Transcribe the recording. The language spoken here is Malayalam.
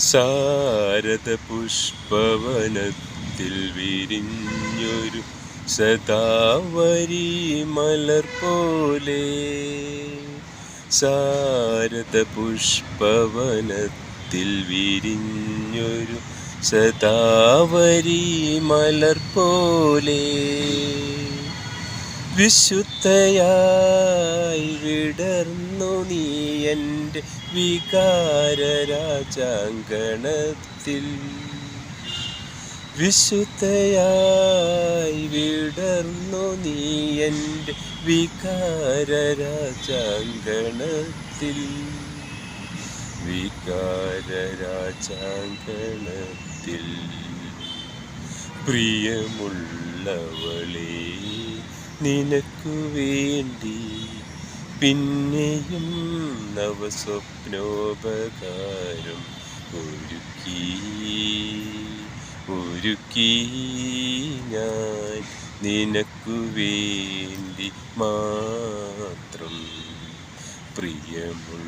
സാരദ പുഷ്പവനത്തിൽ വിരിഞ്ഞൊരു സദാവരി മലർ പോലെ. സാരദ പുഷ്പവനത്തിൽ വിരിഞ്ഞൊരു സദാവരി മലർ പോലെ. വിശുദ്ധയായി വിടർന്നു നീ എന്റെ വികാരരാജാങ്കണത്തിൽ. വിശുദ്ധയായി വിടർന്നു നീ എന്റെ വികാരരാജാങ്കണത്തിൽ. വികാരരാജാങ്കണത്തിൽ. പ്രിയമുള്ളവളെ നിനക്കു വേണ്ടി പിന്നെയും നവസ്വപ്നോപകാരം ഒരുക്കി ഒരുക്കി ഞാൻ നിനക്കു വേണ്ടി മാത്രം പ്രിയമുള്ളവളേ.